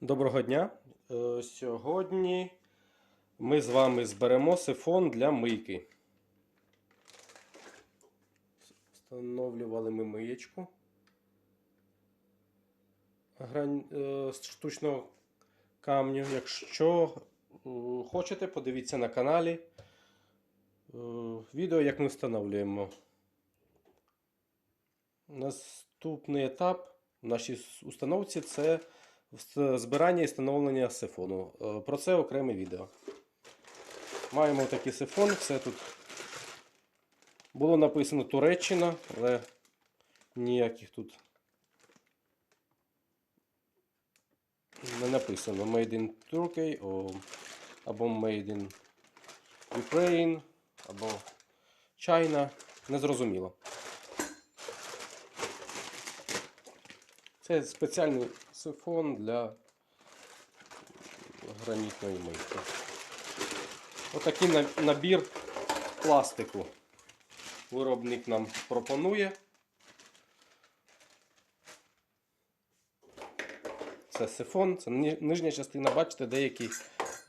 Доброго дня. Е, Сьогодні ми з вами зберемо сифон для мийки. Встановлювали ми миєчку грань, е, штучного камню. Якщо е, хочете, подивіться на каналі відео, як ми встановлюємо. Наступний етап в нашій установці це збирання і встановлення сифону. Е, Про це окреме відео. Маємо такий сифон, все тут було написано Туреччина, але ніяких тут не написано Made in Turkey або Made in Ukraine, або China. Незрозуміло. Це спеціальний сифон для гранітної мийки. Отакий набір пластику виробник нам пропонує. Це сифон, це нижня частина. Бачите, деякі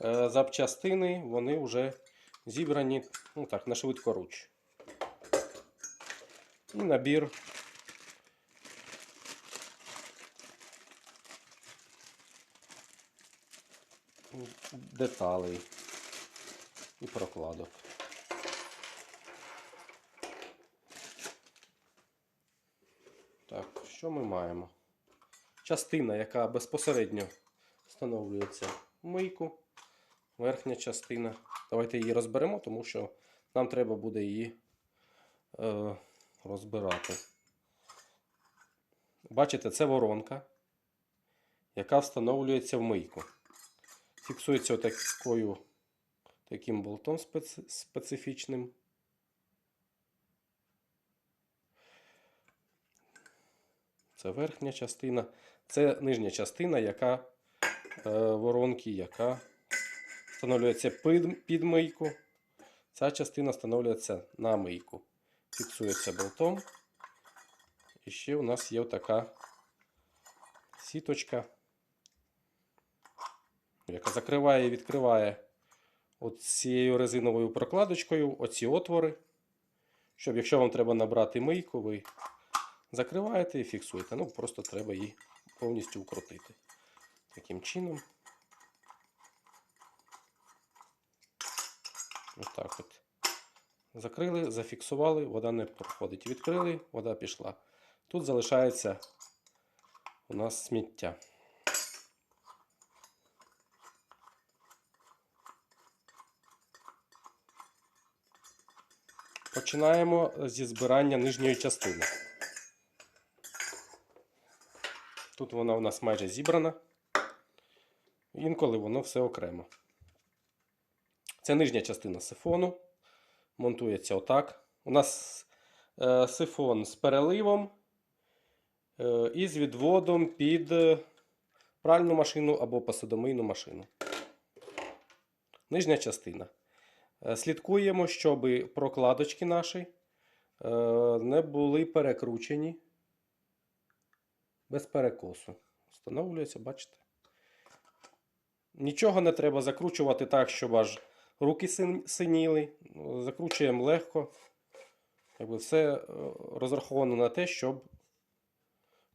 е, запчастини вони вже зібрані ну так, на швидкоруч. І набір деталей і прокладок. Так, що ми маємо? Частина, яка безпосередньо встановлюється в мийку. Верхня частина. Давайте її розберемо, тому що нам треба буде її е, розбирати. Бачите, це воронка, яка встановлюється в мийку. Фіксується такою, таким болтом специ, специфічним. Це верхня частина. Це нижня частина, яка е, воронки, яка встановлюється під, під мийку. Ця частина встановлюється на мийку. Фіксується болтом. І ще у нас є така сіточка, яка закриває і відкриває от цією резиновою прокладочкою оці отвори. Щоб якщо вам треба набрати мийку, ви закриваєте і фіксуєте. Ну, просто треба її повністю укрутити. Таким чином. Отак от. Закрили, зафіксували, вода не проходить. Відкрили, вода пішла. Тут залишається у нас сміття. Починаємо зі збирання нижньої частини. Тут вона у нас майже зібрана. Інколи воно все окремо. Це нижня частина сифону. Монтується отак. У нас е, сифон з переливом е, і з відводом під е, пральну машину або посудомийну машину. Нижня частина. Е, Слідкуємо, щоб прокладочки наші е, не були перекручені без перекосу. Встановлюється, бачите? Нічого не треба закручувати так, щоб аж руки синіли. Закручуємо легко. Якби все е, розраховано на те, щоб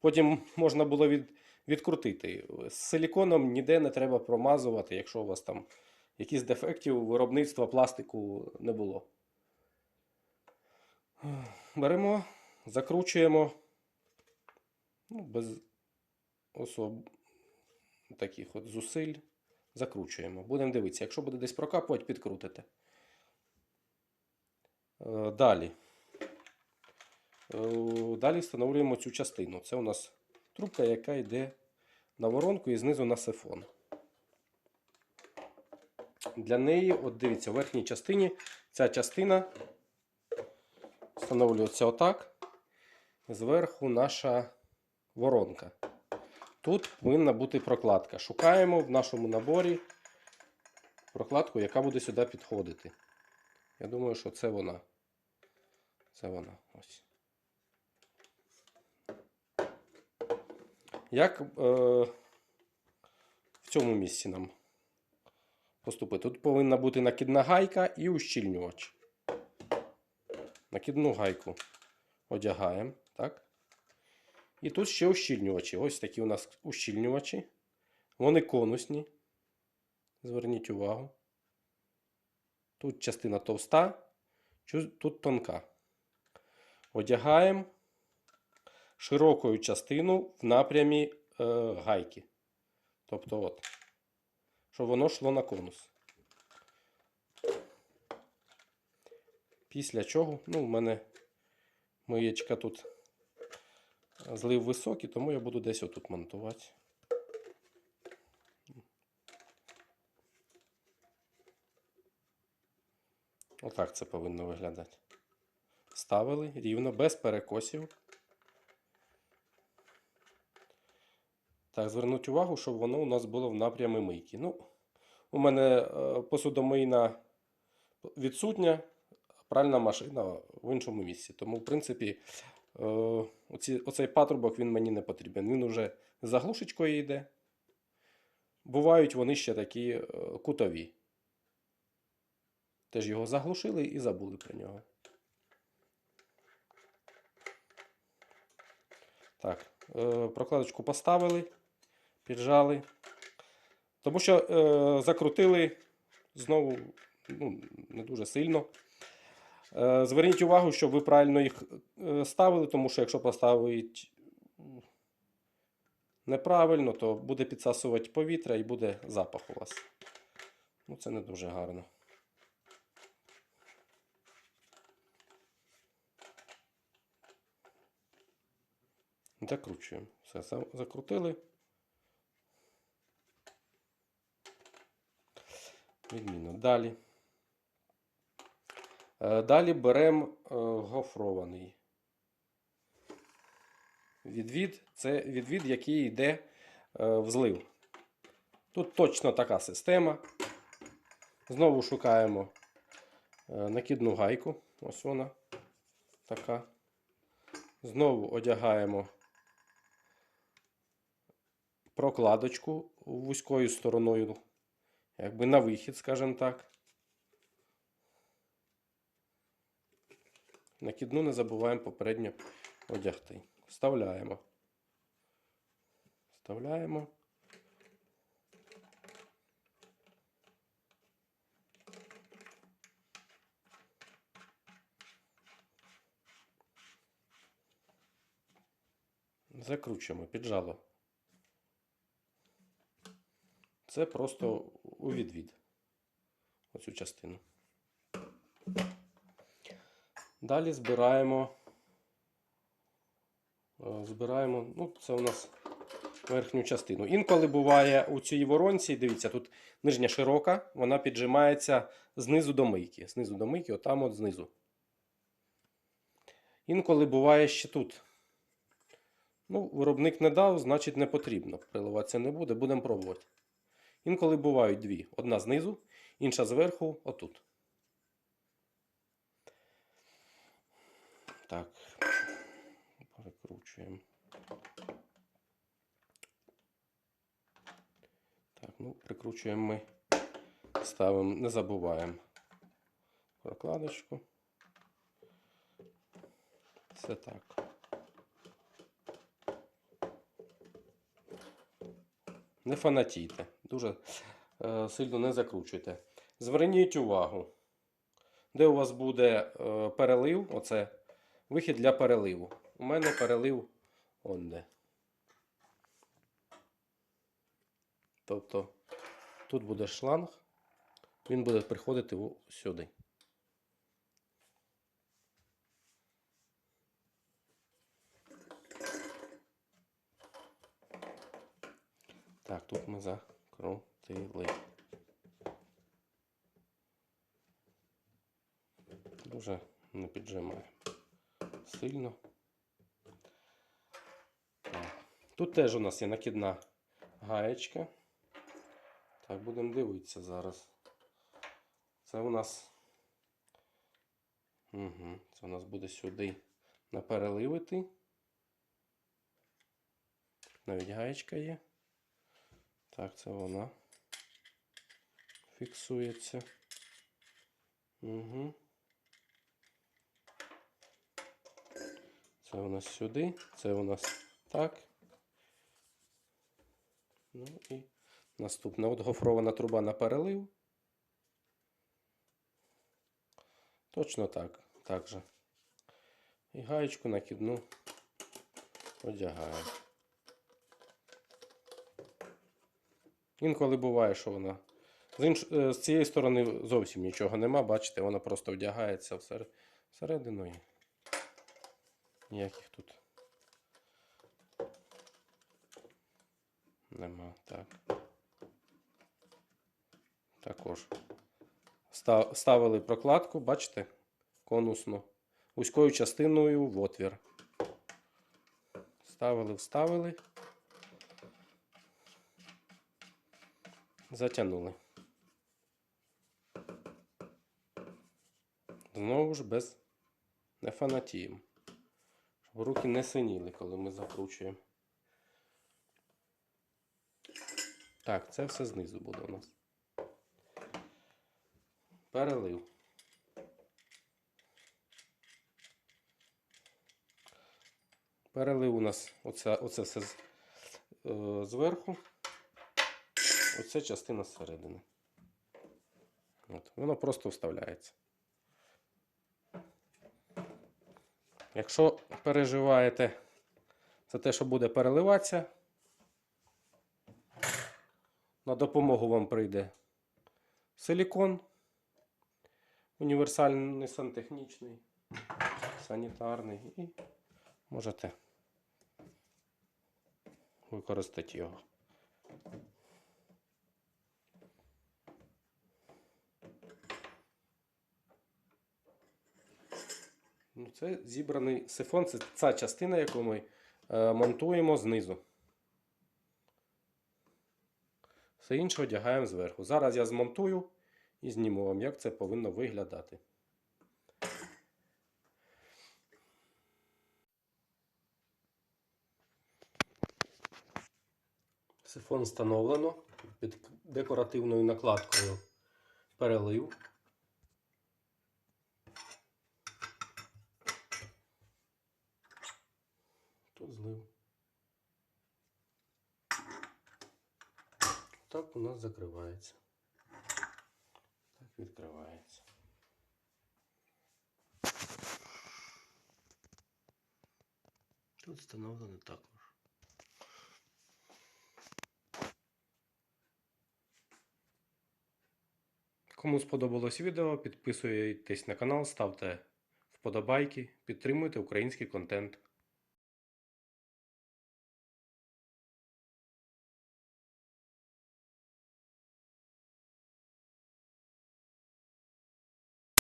потім можна було від, відкрутити. З силіконом ніде не треба промазувати, якщо у вас там якісь дефектів виробництва пластику не було. Беремо, закручуємо ну, без особ таких от зусиль. Закручуємо. Будемо дивитися. Якщо буде десь прокапувати, підкрутите. Е, Далі. Е, Далі встановлюємо цю частину. Це у нас трубка, яка йде на воронку і знизу на сифон. Для неї, от дивіться, в верхній частині ця частина встановлюється отак. Зверху наша воронка. Тут повинна бути прокладка. Шукаємо в нашому наборі прокладку, яка буде сюди підходити. Я думаю, що це вона. Це вона. Ось. Як е, цьому місці нам поступити. Тут повинна бути накидна гайка і ущільнювач. Накидну гайку одягаємо, так? І тут ще ущільнювачі. Ось такі у нас ущільнювачі. Вони конусні. Зверніть увагу. Тут частина товста, тут тонка. Одягаємо широкою частину в напрямі е, гайки. Тобто, от, щоб воно йшло на конус. Після чого, ну, в мене миєчка тут злив високий, тому я буду десь отут монтувати. Отак це повинно виглядати. Ставили рівно, без перекосів. Так, звернуть увагу, щоб воно у нас було в напрямі мийки. Ну, у мене е, посудомийна відсутня, пральна машина в іншому місці. Тому, в принципі, е, оці, оцей патрубок він мені не потрібен. Він уже з заглушечкою йде. Бувають вони ще такі е, кутові. Теж його заглушили і забули про нього. Так, прокладочку поставили, піджали. Тому що е, закрутили знову ну, не дуже сильно. Е, зверніть увагу, щоб ви правильно їх е, ставили, тому що якщо поставити неправильно, то буде підсасувати повітря і буде запах у вас. Ну, це не дуже гарно. Закручуємо. Все, закрутили. Відмінно. Далі. Е, Далі беремо е, гофрований. Відвід це відвід, який йде е, в злив. Тут точно така система. Знову шукаємо накидну гайку. Ось вона така. Знову одягаємо прокладочку вузькою стороною, якби на вихід, скажімо так. Накидну не забуваємо попередньо одягти. Вставляємо. Вставляємо. Закручуємо піджало. Це просто у відвід. Оцю частину. Далі збираємо. е, Збираємо, ну, це у нас верхню частину. Інколи буває у цій воронці, дивіться, тут нижня широка, вона піджимається знизу до мийки. Знизу до мийки, отам от знизу. Інколи буває ще тут. Ну, виробник не дав, значить не потрібно. Приливатися не буде, будемо пробувати. Інколи бувають дві. Одна знизу, інша зверху, отут. Так. Перекручуємо. Так, ну, прикручуємо ми. Ставимо, не забуваємо прокладочку. Все так. Не фанатійте, дуже е, сильно не закручуйте. Зверніть увагу, де у вас буде е, перелив, оце вихід для переливу. У мене перелив он де. Тобто тут буде шланг, він буде приходити сюди. Так, тут ми закрутили. Дуже не піджимає сильно. Тут теж у нас є накидна гаєчка. Так, будемо дивитися зараз. Це у нас. Угу, це у нас буде сюди на переливити. Навіть гаєчка є. Так, це вона. Фіксується. Угу. Це у нас сюди, це у нас так. Ну і наступне. От гофрована труба на перелив. Точно так. Так же. І гаєчку накидну одягаю. Інколи буває, що вона. З, інш... е, з цієї сторони зовсім нічого нема, бачите, вона просто вдягається всер... всередину і ніяких тут нема. Так. Також ста- ставили прокладку, бачите, конусну, вузькою частиною в отвір. Ставили, вставили. Затягнули. Знову ж без не фанатіємо. Щоб руки не синіли, коли ми закручуємо. Так, це все знизу буде у нас. Перелив. Перелив у нас оце, оце все з, е, зверху. Оце частина зсередини. От, воно просто вставляється. Якщо переживаєте за те, що буде переливатися, на допомогу вам прийде силікон універсальний сантехнічний, санітарний і можете використати його. Ну, це зібраний сифон, це ця частина, яку ми е, монтуємо знизу. Все інше одягаємо зверху. Зараз я змонтую і зніму вам, як це повинно виглядати. Сифон встановлено під декоративною накладкою перелив. Тут злив. Так у нас закривається. Так відкривається. Тут встановлено також. Кому сподобалось відео, підписуйтесь на канал, ставте вподобайки, підтримуйте український контент.